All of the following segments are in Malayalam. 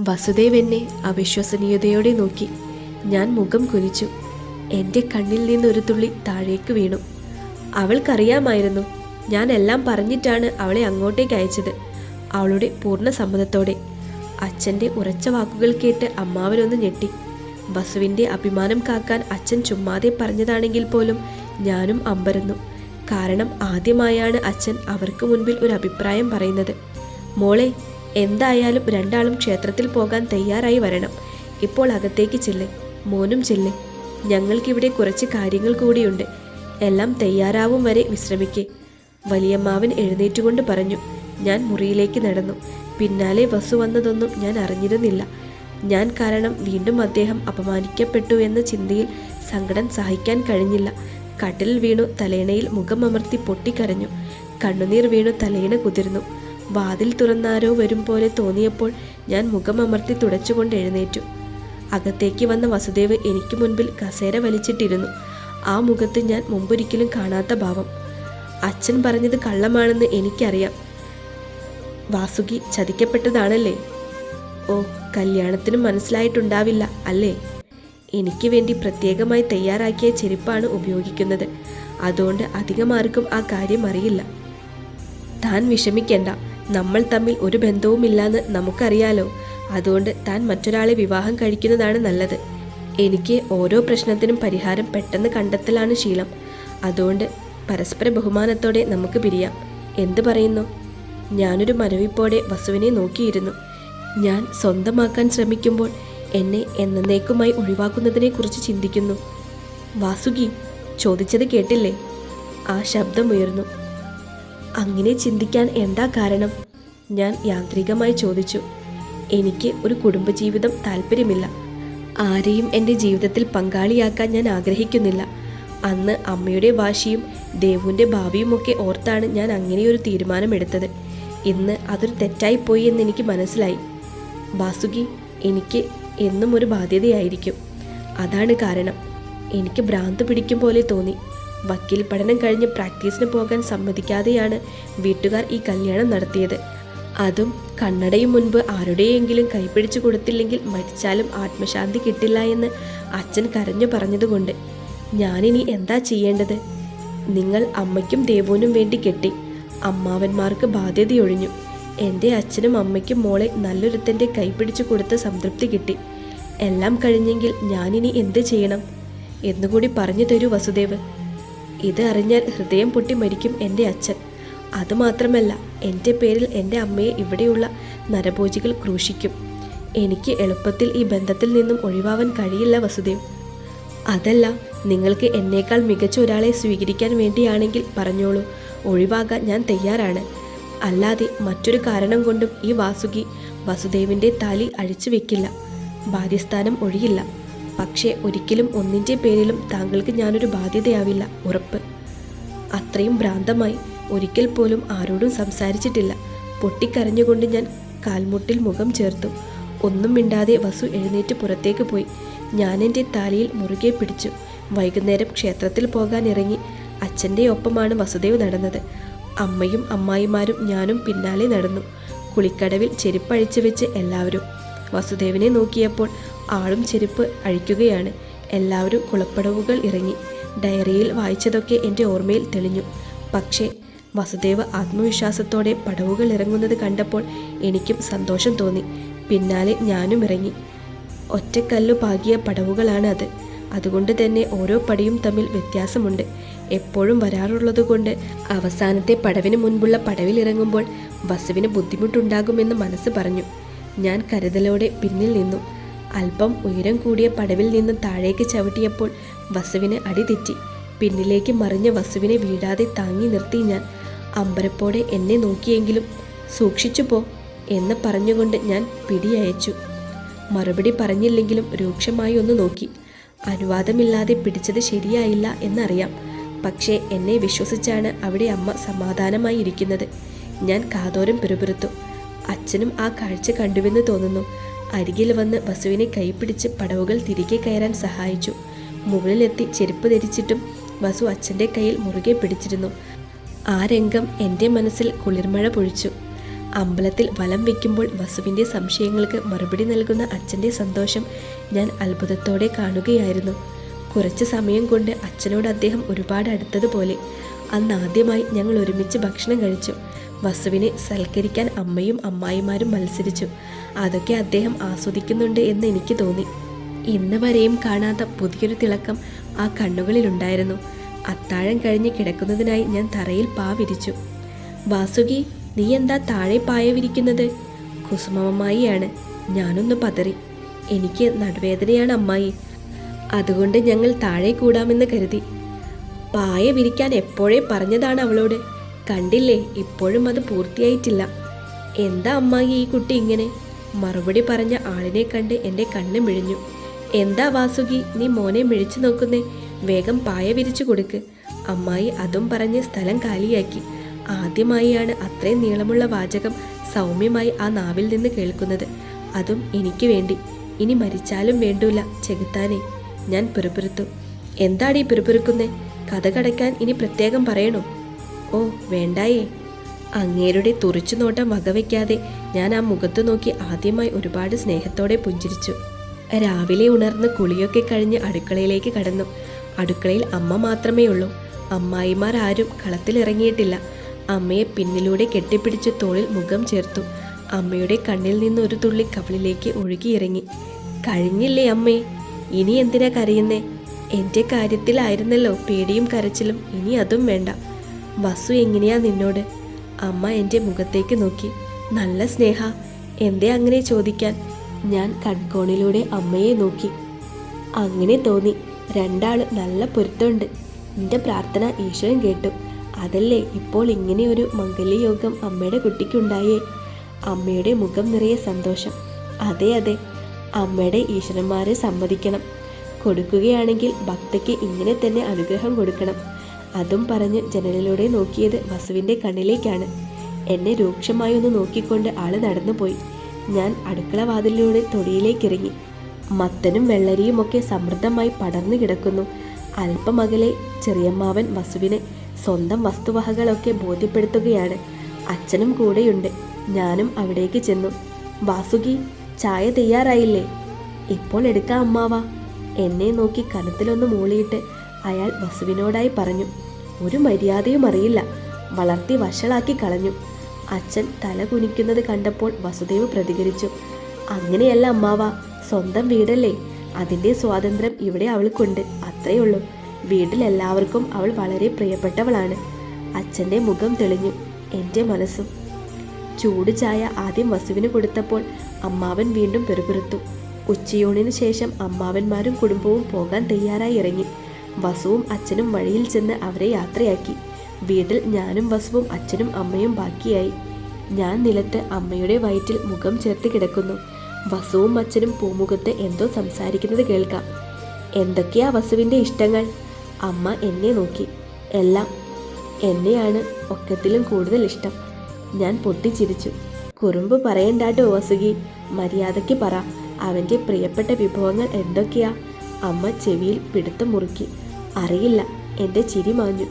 വസുദേവ് എന്നെ അവിശ്വസനീയതയോടെ നോക്കി. ഞാൻ മുഖം കുനിച്ചു. എന്റെ കണ്ണിൽ നിന്നൊരു തുള്ളി താഴേക്ക് വീണു. അവൾക്കറിയാമായിരുന്നു. ഞാൻ എല്ലാം പറഞ്ഞിട്ടാണ് അവളെ അങ്ങോട്ടേക്ക് അയച്ചത്. അവളുടെ പൂർണ സമ്മതത്തോടെ. അച്ഛന്റെ ഉറച്ച വാക്കുകൾ കേട്ട് അമ്മാവനൊന്ന് ഞെട്ടി. വസുവിന്റെ അഭിമാനം കാക്കാൻ അച്ഛൻ ചുമ്മാതെ പറഞ്ഞതാണെങ്കിൽ പോലും ഞാനും അമ്പരന്നു. കാരണം ആദ്യമായാണ് അച്ഛൻ അവർക്ക് മുൻപിൽ ഒരു അഭിപ്രായം പറയുന്നത്. മോളെ എന്തായാലും രണ്ടാളും ക്ഷേത്രത്തിൽ പോകാൻ തയ്യാറായി വരണം. ഇപ്പോൾ അകത്തേക്ക് ചെല്ല്. മോനും ചെല്ല്. ഞങ്ങൾക്കിവിടെ കുറച്ച് കാര്യങ്ങൾ കൂടിയുണ്ട്. എല്ലാം തയ്യാറാവും വരെ വിശ്രമിക്കേ. വലിയമ്മാവൻ എഴുന്നേറ്റുകൊണ്ട് പറഞ്ഞു ഞാൻ മുറിയിലേക്ക് നടന്നു. പിന്നാലെ വസു വന്നതൊന്നും ഞാൻ അറിഞ്ഞിരുന്നില്ല. ഞാൻ കാരണം വീണ്ടും അദ്ദേഹം അപമാനിക്കപ്പെട്ടു എന്ന ചിന്തയിൽ സങ്കടം സഹിക്കാൻ കഴിഞ്ഞില്ല. കട്ടിൽ വീണു തലേണയിൽ മുഖമമർത്തി പൊട്ടിക്കരഞ്ഞു. കണ്ണുനീർ വീണു തലേണ കുതിർന്നു. വാതിൽ തുറന്നാരോ വരും പോലെ തോന്നിയപ്പോൾ ഞാൻ മുഖമമർത്തി തുടച്ചുകൊണ്ട് എഴുന്നേറ്റു. അകത്തേക്ക് വന്ന വസുദേവ് എനിക്ക് മുൻപിൽ കസേര വലിച്ചിട്ടിരുന്നു. ആ മുഖത്ത് ഞാൻ മുമ്പൊരിക്കലും കാണാത്ത ഭാവം. അച്ഛൻ പറഞ്ഞത് കള്ളമാണെന്ന് എനിക്കറിയാം. വാസുകി ചതിക്കപ്പെട്ടതാണല്ലേ? ഓ കല്യാണത്തിന് മനസ്സിലായിട്ടുണ്ടാവില്ല അല്ലേ? എനിക്ക് വേണ്ടി പ്രത്യേകമായി തയ്യാറാക്കിയ ചെരുപ്പാണ് ഉപയോഗിക്കുന്നത്. അതുകൊണ്ട് അധികമാർക്കും ആ കാര്യം അറിയില്ല. താൻ വിഷമിക്കേണ്ട. നമ്മൾ തമ്മിൽ ഒരു ബന്ധവുമില്ലാന്ന് നമുക്കറിയാലോ. അതുകൊണ്ട് താൻ മറ്റൊരാളെ വിവാഹം കഴിക്കുന്നതാണ് നല്ലത്. എനിക്ക് ഓരോ പ്രശ്നത്തിനും പരിഹാരം പെട്ടെന്ന് കണ്ടെത്തലാണ് ശീലം. അതുകൊണ്ട് പരസ്പര ബഹുമാനത്തോടെ നമുക്ക് പിരിയാം. എന്ത് പറയുന്നു? ഞാനൊരു മരവിപ്പോടെ വസുവിനെ നോക്കിയിരുന്നു. ഞാൻ സ്വന്തമാക്കാൻ ശ്രമിക്കുമ്പോൾ എന്നെ എന്നേക്കുമായി ഒഴിവാക്കുന്നതിനെക്കുറിച്ച് ചിന്തിക്കുന്നു. വാസുകി ചോദിച്ചത് കേട്ടില്ലേ? ആ ശബ്ദമുയർന്നു. അങ്ങനെ ചിന്തിക്കാൻ എന്താ കാരണം? ഞാൻ യാന്ത്രികമായി ചോദിച്ചു. എനിക്ക് ഒരു കുടുംബജീവിതം താല്പര്യമില്ല ആരെയും എന്റെ ജീവിതത്തിൽ പങ്കാളിയാക്കാൻ ഞാൻ ആഗ്രഹിക്കുന്നില്ല. അന്ന് അമ്മയുടെ വാശിയും ദേവുവിന്റെ ഭാവിയുമൊക്കെ ഓർത്താണ് ഞാൻ അങ്ങനെയൊരു തീരുമാനമെടുത്തത്. ഇന്ന് അതൊരു തെറ്റായിപ്പോയി എന്ന് എനിക്ക് മനസ്സിലായി. വാസുകി എനിക്ക് എന്നും ഒരു ബാധ്യതയായിരിക്കും. അതാണ് കാരണം. എനിക്ക് ഭ്രാന്ത് പിടിക്കും പോലെ തോന്നി. വക്കീൽ പഠനം കഴിഞ്ഞ് പ്രാക്ടീസിന് പോകാൻ സമ്മതിക്കാതെയാണ് വീട്ടുകാർ ഈ കല്യാണം നടത്തിയത്. അതും കണ്ണടയും മുൻപ് ആരുടെയെങ്കിലും കൈപിടിച്ചു കൊടുത്തില്ലെങ്കിൽ മരിച്ചാലും ആത്മശാന്തി കിട്ടില്ല എന്ന് അച്ഛൻ കരഞ്ഞു പറഞ്ഞതുകൊണ്ട് ഞാനിനി എന്താ ചെയ്യേണ്ടത്? നിങ്ങൾ അമ്മയ്ക്കും ദേവോനും വേണ്ടി കെട്ടി അമ്മാവന്മാർക്ക് ബാധ്യതയൊഴിഞ്ഞു. എന്റെ അച്ഛനും അമ്മയ്ക്കും മോളെ നല്ലൊരുത്തന്റെ കൈപിടിച്ചു കൊടുത്ത സംതൃപ്തി കിട്ടി. എല്ലാം കഴിഞ്ഞെങ്കിൽ ഞാനിനി എന്ത് ചെയ്യണം? എന്നുകൂടി പറഞ്ഞു തരൂ വസുദേവ്. ഇത് അറിഞ്ഞാൽ ഹൃദയം പൊട്ടി മരിക്കും എന്റെ അച്ഛൻ. അതുമാത്രമല്ല എന്റെ പേരിൽ എന്റെ അമ്മയെ ഇവിടെയുള്ള നരഭോജികൾ ക്രൂശിക്കും. എനിക്ക് എളുപ്പത്തിൽ ഈ ബന്ധത്തിൽ നിന്നും ഒഴിവാവാൻ കഴിയില്ല വസുദേവ്. അതല്ല നിങ്ങൾക്ക് എന്നേക്കാൾ മികച്ച ഒരാളെ സ്വീകരിക്കാൻ വേണ്ടിയാണെങ്കിൽ പറഞ്ഞോളൂ ഒഴിവാകാൻ ഞാൻ തയ്യാറാണ്. അല്ലാതെ മറ്റൊരു കാരണം കൊണ്ടും ഈ വാസുകി വസുദേവിന്റെ താലി അഴിച്ചു വെക്കില്ല. ഭാര്യസ്ഥാനം ഒഴിയില്ല. പക്ഷേ ഒരിക്കലും ഒന്നിന്റെ പേരിലും താങ്കൾക്ക് ഞാനൊരു ബാധ്യതയാവില്ല ഉറപ്പ്. അത്രയും ഭ്രാന്തമായി ഒരിക്കൽ പോലും ആരോടും സംസാരിച്ചിട്ടില്ല. പൊട്ടിക്കരഞ്ഞുകൊണ്ട് ഞാൻ കാൽമുട്ടിൽ മുഖം ചേർത്തു. ഒന്നും മിണ്ടാതെ വസു എഴുന്നേറ്റ് പുറത്തേക്ക് പോയി. ഞാൻ എന്റെ താലിയിൽ മുറുകെ പിടിച്ചു. വൈകുന്നേരം ക്ഷേത്രത്തിൽ പോകാൻ ഇറങ്ങി അച്ഛന്റെ ഒപ്പമാണ് വസുദേവ് നടന്നത്. അമ്മയും അമ്മായിമാരും ഞാനും പിന്നാലെ നടന്നു. കുളിക്കടവിൽ ചെരുപ്പഴിച്ചു വെച്ച് എല്ലാവരും. വസുദേവിനെ നോക്കിയപ്പോൾ ആളും ചെരുപ്പ് അഴിക്കുകയാണ്. എല്ലാവരും കുളപ്പടവുകൾ ഇറങ്ങി. ഡയറിയിൽ വായിച്ചതൊക്കെ എന്റെ ഓർമ്മയിൽ തെളിഞ്ഞു. പക്ഷേ വസുദേവ് ആത്മവിശ്വാസത്തോടെ പടവുകൾ ഇറങ്ങുന്നത് കണ്ടപ്പോൾ എനിക്കും സന്തോഷം തോന്നി. പിന്നാലെ ഞാനും ഇറങ്ങി. ഒറ്റക്കല്ലു പാകിയ പടവുകളാണ് അത് അതുകൊണ്ട് തന്നെ ഓരോ പടിയും തമ്മിൽ വ്യത്യാസമുണ്ട്. എപ്പോഴും വരാറുള്ളതുകൊണ്ട് അവസാനത്തെ പടവിന് മുൻപുള്ള പടവിൽ ഇറങ്ങുമ്പോൾ വസുവിന് ബുദ്ധിമുട്ടുണ്ടാകുമെന്ന് മനസ്സ് പറഞ്ഞു. ഞാൻ കരുതലോടെ പിന്നിൽ നിന്നു. അല്പം ഉയരം കൂടിയ പടവിൽ നിന്ന് താഴേക്ക് ചവിട്ടിയപ്പോൾ വസുവിന് അടി തെറ്റി. പിന്നിലേക്ക് മറിഞ്ഞ വസുവിനെ വീഴാതെ താങ്ങി നിർത്തി ഞാൻ. അമ്പരപ്പോടെ എന്നെ നോക്കിയെങ്കിലും സൂക്ഷിച്ചു പോ എന്ന് പറഞ്ഞുകൊണ്ട് ഞാൻ പിടിയയച്ചു. മറുപടി പറഞ്ഞില്ലെങ്കിലും രൂക്ഷമായി ഒന്ന് നോക്കി. അനുവാദമില്ലാതെ പിടിച്ചത് ശരിയായില്ല എന്നറിയാം. പക്ഷേ എന്നെ വിശ്വസിച്ചാണ് അവിടെ അമ്മ സമാധാനമായി ഇരിക്കുന്നത്. ഞാൻ കാതോരം പിറുപിറുത്തു. അച്ഛനും ആ കാഴ്ച കണ്ടുവെന്ന് തോന്നുന്നു. അരികിൽ വന്ന് വസുവിനെ കൈപ്പിടിച്ച് പടവുകൾ തിരികെ കയറാൻ സഹായിച്ചു. മുകളിലെത്തി ചെരുപ്പ് ധരിച്ചിട്ടും വസു അച്ഛന്റെ കയ്യിൽ മുറുകെ പിടിച്ചിരുന്നു. ആ രംഗം എന്റെ മനസ്സിൽ കുളിർമഴ പൊഴിച്ചു. അമ്പലത്തിൽ വലം വയ്ക്കുമ്പോൾ വസുവിന്റെ സംശയങ്ങൾക്ക് മറുപടി നൽകുന്ന അച്ഛന്റെ സന്തോഷം ഞാൻ അത്ഭുതത്തോടെ കാണുകയായിരുന്നു. കുറച്ച് സമയം കൊണ്ട് അച്ഛനോട് അദ്ദേഹം ഒരുപാട് അടുത്തതുപോലെ. അന്ന് ആദ്യമായി ഞങ്ങൾ ഒരുമിച്ച് ഭക്ഷണം കഴിച്ചു. വസുവിനെ സൽക്കരിക്കാൻ അമ്മയും അമ്മായിമാരും മത്സരിച്ചു. അതൊക്കെ അദ്ദേഹം ആസ്വദിക്കുന്നുണ്ട് എന്ന് എനിക്ക് തോന്നി. ഇന്ന് വരെയും കാണാത്ത പുതിയൊരു തിളക്കം ആ കണ്ണുകളിലുണ്ടായിരുന്നു. അത്താഴം കഴിഞ്ഞ് കിടക്കുന്നതിനായി ഞാൻ തറയിൽ പാവിരിച്ചു വാസുകി നീ എന്താ താഴെ പായവിരിക്കുന്നത് കുസുമമ്മായിയാണ് ഞാനൊന്ന് പതറി. എനിക്ക് നടുവേദനയാണ് അമ്മായി. അതുകൊണ്ട് ഞങ്ങൾ താഴെ കൂടാമെന്ന് കരുതി. പായ വിരിക്കാൻ എപ്പോഴേ പറഞ്ഞതാണ് അവളോട്. കണ്ടില്ലേ ഇപ്പോഴും അത് പൂർത്തിയായിട്ടില്ല. എന്താ അമ്മായി ഈ കുട്ടി ഇങ്ങനെ? മറുപടി പറഞ്ഞ ആളിനെ കണ്ട് എന്റെ കണ്ണ് മിഴിഞ്ഞു. എന്താ വാസുകി നീ മോനെ മിഴിച്ചു നോക്കുന്നേ? വേഗം പായ വിരിച്ചു കൊടുക്ക്. അമ്മായി അതും പറഞ്ഞ് സ്ഥലം കാലിയാക്കി. ആദ്യമായാണ് അത്രയും നീളമുള്ള വാചകം സൗമ്യമായി ആ നാവിൽ നിന്ന് കേൾക്കുന്നത്. അതും എനിക്ക് വേണ്ടി. ഇനി മരിച്ചാലും വേണ്ടൂല ചെകുത്താനെ. ഞാൻ പിറുപിറുത്തു. എന്താടീ പിറുപിറുക്കുന്നേ? കഥ കടയ്ക്കാൻ ഇനി പ്രത്യേകം പറയണോ? ഓ വേണ്ടായേ. അങ്ങേരുടെ തുറിച്ചു നോട്ടം വകവയ്ക്കാതെ ഞാൻ ആ മുഖത്ത് നോക്കി ആദ്യമായി ഒരുപാട് സ്നേഹത്തോടെ പുഞ്ചിരിച്ചു. രാവിലെ ഉണർന്ന് കുളിയൊക്കെ കഴിഞ്ഞ് അടുക്കളയിലേക്ക് കടന്നു. അടുക്കളയിൽ അമ്മ മാത്രമേ ഉള്ളൂ. അമ്മായിമാർ ആരും കളത്തിലിറങ്ങിയിട്ടില്ല. അമ്മയെ പിന്നിലൂടെ കെട്ടിപ്പിടിച്ച് തോളിൽ മുഖം ചേർത്തു. അമ്മയുടെ കണ്ണിൽ നിന്ന് ഒരു തുള്ളി കവിളിലേക്ക് ഒഴുകിയിറങ്ങി. കഴിഞ്ഞില്ലേ അമ്മേ? ഇനി എന്തിനാ കരയുന്നേ? എന്റെ കാര്യത്തിലായിരുന്നല്ലോ പേടിയും കരച്ചിലും. ഇനി അതും വേണ്ട. വസു എങ്ങനെയാ നിന്നോട്? അമ്മ എന്റെ മുഖത്തേക്ക് നോക്കി. നല്ല സ്നേഹ എന്തേ അങ്ങനെ ചോദിക്കാൻ? ഞാൻ കൺകോണിലൂടെ അമ്മയെ നോക്കി. അങ്ങനെ തോന്നി. രണ്ടാൾ നല്ല പൊരുത്തമുണ്ട്. എന്റെ പ്രാർത്ഥന ഈശോയും കേട്ടു. അതല്ലേ ഇപ്പോൾ ഇങ്ങനെ ഒരു മംഗല്യയോഗം അമ്മയുടെ കുട്ടിക്കുണ്ടായേ? അമ്മയുടെ മുഖം നിറയെ സന്തോഷം. അതെ അതെ. അമ്മയുടെ ഈശ്വരന്മാരെ സമ്മതിക്കണം. കൊടുക്കുകയാണെങ്കിൽ ഭക്തയ്ക്ക് ഇങ്ങനെ തന്നെ അനുഗ്രഹം കൊടുക്കണം. അതും പറഞ്ഞ് ജനലിലൂടെ നോക്കിയത് വസുവിന്റെ കണ്ണിലേക്കാണ്. എന്നെ രൂക്ഷമായി ഒന്ന് നോക്കിക്കൊണ്ട് ആൾ നടന്നുപോയി. ഞാൻ അടുക്കള വാതിലിലൂടെ തൊടിയിലേക്കിറങ്ങി. മത്തനും വെള്ളരിയും ഒക്കെ സമൃദ്ധമായി പടർന്നു കിടക്കുന്നു. അല്പമകലെ ചെറിയമ്മാവൻ വസുവിനെ സ്വന്തം വസ്തുവകകളൊക്കെ ബോധ്യപ്പെടുത്തുകയാണ്. അച്ഛനും കൂടെയുണ്ട്. ഞാനും അവിടേക്ക് ചെന്നു. വാസുകി ചായ തയ്യാറായില്ലേ? ഇപ്പോൾ എടുക്കാം അമ്മാവാ. എന്നെ നോക്കി കനത്തിലൊന്ന് മൂളിയിട്ട് അയാൾ വസുവിനോടായി പറഞ്ഞു ഒരു മര്യാദയും അറിയില്ല. വളർത്തി വഷളാക്കി കളഞ്ഞു. അച്ഛൻ തല കുനിക്കുന്നത് കണ്ടപ്പോൾ വസുദേവ് പ്രതികരിച്ചു അങ്ങനെയല്ല അമ്മാവ സ്വന്തം വീടല്ലേ? അതിന്റെ സ്വാതന്ത്ര്യം ഇവിടെ അവൾക്കുണ്ട് അത്രയേ ഉള്ളൂ. വീട്ടിൽ എല്ലാവർക്കും അവൾ വളരെ പ്രിയപ്പെട്ടവളാണ്. അച്ഛന്റെ മുഖം തെളിഞ്ഞു എന്റെ മനസ്സും. ചൂട് ചായ ആദ്യം വസുവിന് കൊടുത്തപ്പോൾ അമ്മാവൻ വീണ്ടും പെറുപിറുത്തു. ഉച്ചയൂണിന് ശേഷം അമ്മാവന്മാരും കുടുംബവും പോകാൻ തയ്യാറായി ഇറങ്ങി. വസുവും അച്ഛനും വഴിയിൽ ചെന്ന് അവരെ യാത്രയാക്കി. വീട്ടിൽ ഞാനും വസുവും അച്ഛനും അമ്മയും ബാക്കിയായി. ഞാൻ നിലത്ത് അമ്മയുടെ വയറ്റിൽ മുഖം ചേർത്ത് കിടക്കുന്നു. വസുവും അച്ഛനും പൂമുഖത്ത് എന്തോ സംസാരിക്കുന്നത് കേൾക്കാം. എന്തൊക്കെയാ വസുവിന്റെ ഇഷ്ടങ്ങൾ? അമ്മ എന്നെ നോക്കി. എല്ലാം എന്നെയാണ് ഒക്കത്തിലും കൂടുതൽ ഇഷ്ടം. ഞാൻ പൊട്ടിച്ചിരിച്ചു. കുറുമ്പ് പറയണ്ടാട്ടോ വസുകി. മര്യാദയ്ക്ക് പറ. അവന്റെ പ്രിയപ്പെട്ട വിഭവങ്ങൾ എന്തൊക്കെയാ? അമ്മ ചെവിയിൽ പിടുത്തം മുറുക്കി. അറിയില്ല. എന്റെ ചിരി മാഞ്ഞു.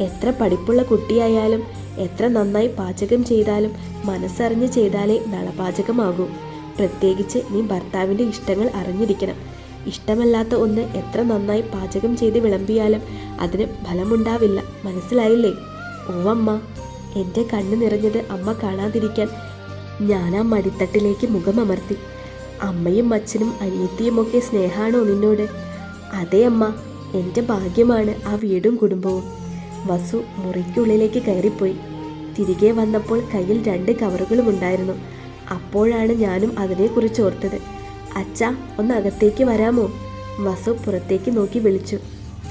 എത്ര പഠിപ്പുള്ള കുട്ടിയായാലും എത്ര നന്നായി പാചകം ചെയ്താലും മനസ്സറിഞ്ഞ് ചെയ്താലേ നളപാചകമാകൂ. പ്രത്യേകിച്ച് നീ ഭർത്താവിന്റെ ഇഷ്ടങ്ങൾ അറിഞ്ഞിരിക്കണം. ഇഷ്ടമല്ലാത്ത ഒന്ന് എത്ര നന്നായി പാചകം ചെയ്ത് വിളമ്പിയാലും അതിന് ഫലമുണ്ടാവില്ല. മനസ്സിലായില്ലേ? ഓവമ്മ എന്റെ കണ്ണ് നിറഞ്ഞത് അമ്മ കാണാതിരിക്കാൻ ഞാൻ ആ മടിത്തട്ടിലേക്ക് മുഖമമർത്തി അമ്മയും അച്ഛനും അനിയത്തിയുമൊക്കെ സ്നേഹമാണോ നിന്നോട്? അതേ അമ്മ. എന്റെ ഭാഗ്യമാണ് ആ വീടും കുടുംബവും. വസു മുറിക്കുള്ളിലേക്ക് കയറിപ്പോയി. തിരികെ വന്നപ്പോൾ കയ്യിൽ രണ്ട് കവറുകളും ഉണ്ടായിരുന്നു. അപ്പോഴാണ് ഞാനും അതിനെക്കുറിച്ച് ഓർത്തത്. അച്ഛാ ഒന്ന് അകത്തേക്ക് വരാമോ? വസു പുറത്തേക്ക് നോക്കി വിളിച്ചു.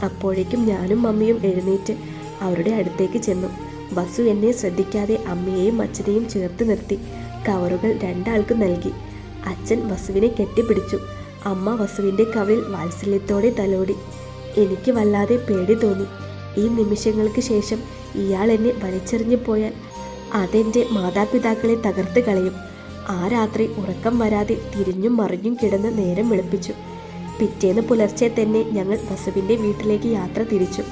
അപ്പോഴേക്കും ഞാനും മമ്മിയും എഴുന്നേറ്റ് അവരുടെ അടുത്തേക്ക് ചെന്നു. വസു എന്നെ ശ്രദ്ധിക്കാതെ അമ്മയെയും അച്ഛനെയും ചേർത്ത് നിർത്തി. കവറുകൾ രണ്ടാൾക്കും നൽകി. അച്ഛൻ വസുവിനെ കെട്ടിപ്പിടിച്ചു. അമ്മ വസുവിന്റെ കവിൽ വാത്സല്യത്തോടെ തലോടി. എനിക്ക് വല്ലാതെ പേടി തോന്നി. ഈ നിമിഷങ്ങൾക്ക് ശേഷം ഇയാൾ എന്നെ വലിച്ചെറിഞ്ഞു പോയാൽ അതെന്റെ മാതാപിതാക്കളെ തകർത്ത് കളയും. ആ രാത്രി ഉറക്കം വരാതെ തിരിഞ്ഞും മറിഞ്ഞും കിടന്ന് നേരം വിളിപ്പിച്ചു. പിറ്റേന്ന് പുലർച്ചെ തന്നെ ഞങ്ങൾ വസുവിന്റെ വീട്ടിലേക്ക് യാത്ര തിരിച്ചു.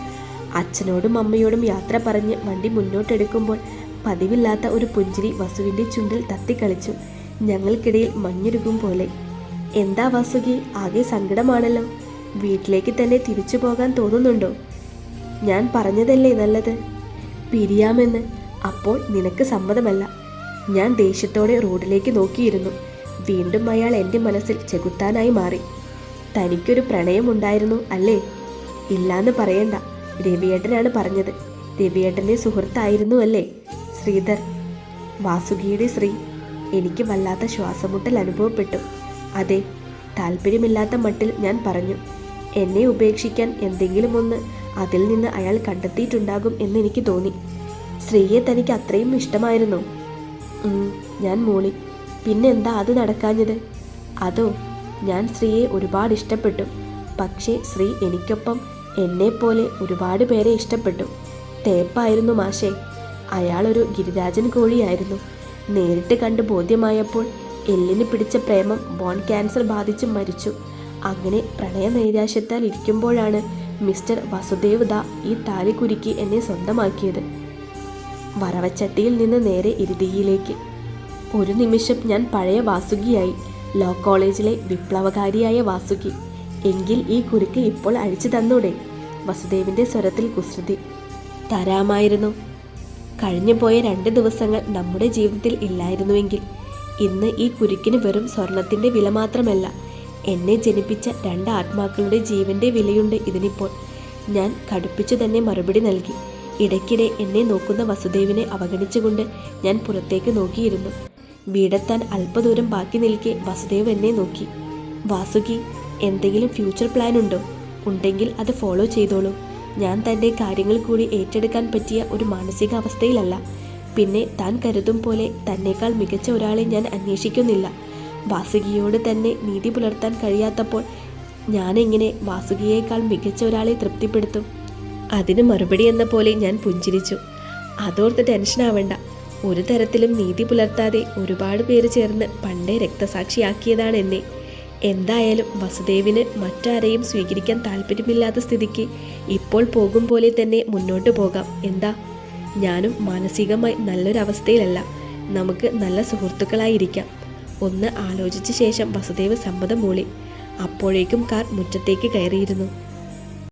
അച്ഛനോടും അമ്മയോടും യാത്ര പറഞ്ഞ് വണ്ടി മുന്നോട്ടെടുക്കുമ്പോൾ പതിവില്ലാത്ത ഒരു പുഞ്ചിരി വസുവിന്റെ ചുണ്ടിൽ തത്തിക്കളിച്ചു. ഞങ്ങൾക്കിടയിൽ മഞ്ഞുരുകും പോലെ. എന്താ വസുകി ആകെ സങ്കടമാണല്ലോ. വീട്ടിലേക്ക് തന്നെ തിരിച്ചു പോകാൻ തോന്നുന്നുണ്ടോ? ഞാൻ പറഞ്ഞതല്ലേ നല്ലത്? പിരിയാമെന്ന്. അപ്പോൾ നിനക്ക് സമ്മതമല്ല. ഞാൻ ദേഷ്യത്തോടെ റോഡിലേക്ക് നോക്കിയിരുന്നു. വീണ്ടും അയാൾ എന്റെ മനസ്സിൽ ചെകുത്താനായി മാറി. തനിക്കൊരു പ്രണയമുണ്ടായിരുന്നു അല്ലേ? ഇല്ലാന്ന് പറയണ്ട. രവിയേട്ടനാണ് പറഞ്ഞത്. രവിയേട്ടന്റെ സുഹൃത്തായിരുന്നു അല്ലേ? ശ്രീധർ. വാസുകിയുടെ ശ്രീ എനിക്ക് വല്ലാത്ത ശ്വാസമുട്ടൽ അനുഭവപ്പെട്ടു. അതെ താല്പര്യമില്ലാത്ത മട്ടിൽ ഞാൻ പറഞ്ഞു. എന്നെ ഉപേക്ഷിക്കാൻ എന്തെങ്കിലും ഒന്ന് അതിൽ നിന്ന് അയാൾ കണ്ടെത്തിയിട്ടുണ്ടാകും എന്ന് എനിക്ക് തോന്നി. സ്ത്രീയെ തനിക്ക് അത്രയും ഇഷ്ടമായിരുന്നു. ഞാൻ മൂളി. പിന്നെന്താ അത് നടക്കാഞ്ഞത്? അതോ ഞാൻ സ്ത്രീയെ ഒരുപാട് ഇഷ്ടപ്പെട്ടു. പക്ഷേ സ്ത്രീ എനിക്കൊപ്പം എന്നെപ്പോലെ ഒരുപാട് പേരെ ഇഷ്ടപ്പെട്ടു. തേപ്പായിരുന്നു മാഷേ. അയാളൊരു ഗിരിരാജൻ കോഴിയായിരുന്നു. നേരിട്ട് കണ്ട് ബോധ്യമായപ്പോൾ എല്ലിന് പിടിച്ച പ്രേമം ബോൺ ക്യാൻസർ ബാധിച്ച് മരിച്ചു. അങ്ങനെ പ്രണയ നൈരാശ്യത്താൽ ഇരിക്കുമ്പോഴാണ് മിസ്റ്റർ വസുദേവ് ഈ താലി കുരുക്കി എന്നെ സ്വന്തമാക്കിയത്. വറവച്ചട്ടിയിൽ നിന്ന് നേരെ ഇരുതിയിലേക്ക്. ഒരു നിമിഷം ഞാൻ പഴയ വാസുകിയായി ലോ കോളേജിലെ വിപ്ലവകാരിയായ വാസുകി. എങ്കിൽ ഈ കുരുക്ക് ഇപ്പോൾ അഴിച്ചു തന്നൂടെ? വസുദേവിന്റെ സ്വരത്തിൽ കുസൃതി. തരാമായിരുന്നു. കഴിഞ്ഞുപോയ രണ്ട് ദിവസങ്ങൾ നമ്മുടെ ജീവിതത്തിൽ ഇല്ലായിരുന്നുവെങ്കിൽ. ഇന്ന് ഈ കുരുക്കിന് വെറും സ്വർണത്തിന്റെ വില മാത്രമല്ല എന്നെ ജനിപ്പിച്ച രണ്ട് ആത്മാക്കളുടെ ജീവന്റെ വിലയുണ്ട് ഇതിനിപ്പോൾ. ഞാൻ കടുപ്പിച്ചു തന്നെ മറുപടി നൽകി. ഇടയ്ക്കിടെ എന്നെ നോക്കുന്ന വസുദേവിനെ അവഗണിച്ചുകൊണ്ട് ഞാൻ പുറത്തേക്ക് നോക്കിയിരുന്നു. വീടെത്താൻ അല്പദൂരം ബാക്കി നിൽക്കെ വസുദേവ് എന്നെ നോക്കി. വാസുകി എന്തെങ്കിലും ഫ്യൂച്ചർ പ്ലാൻ ഉണ്ടോ? ഉണ്ടെങ്കിൽ അത് ഫോളോ ചെയ്തോളൂ. ഞാൻ തന്റെ കാര്യങ്ങൾ കൂടി ഏറ്റെടുക്കാൻ പറ്റിയ ഒരു മാനസികാവസ്ഥയിലല്ല. പിന്നെ താൻ കരുതും പോലെ തന്നെക്കാൾ മികച്ച ഒരാളെ ഞാൻ അന്വേഷിക്കുന്നില്ല. വാസുകിയോട് തന്നെ നീതി പുലർത്താൻ കഴിയാത്തപ്പോൾ ഞാനെങ്ങനെ വാസുകിയേക്കാൾ മികച്ച ഒരാളെ തൃപ്തിപ്പെടുത്തും. അതിന് മറുപടി എന്ന പോലെ ഞാൻ പുഞ്ചിരിച്ചു. അതോർത്ത് ടെൻഷൻ ആവണ്ട. ഒരു തരത്തിലും നീതി പുലർത്താതെ ഒരുപാട് പേര് ചേർന്ന് പണ്ടേ രക്തസാക്ഷിയാക്കിയതാണ് എന്നെ. എന്തായാലും വസുദേവിന് മറ്റാരെയും സ്വീകരിക്കാൻ താല്പര്യമില്ലാത്ത സ്ഥിതിക്ക് ഇപ്പോൾ പോകും പോലെ തന്നെ മുന്നോട്ട് പോകാം. എന്താ? ഞാനും മാനസികമായി നല്ലൊരവസ്ഥയിലല്ല. നമുക്ക് നല്ല സുഹൃത്തുക്കളായിരിക്കാം. ഒന്ന് ആലോചിച്ച ശേഷം വസുദേവ് സമ്മതം മൂളി. അപ്പോഴേക്കും കാർ മുറ്റത്തേക്ക് കയറിയിരുന്നു.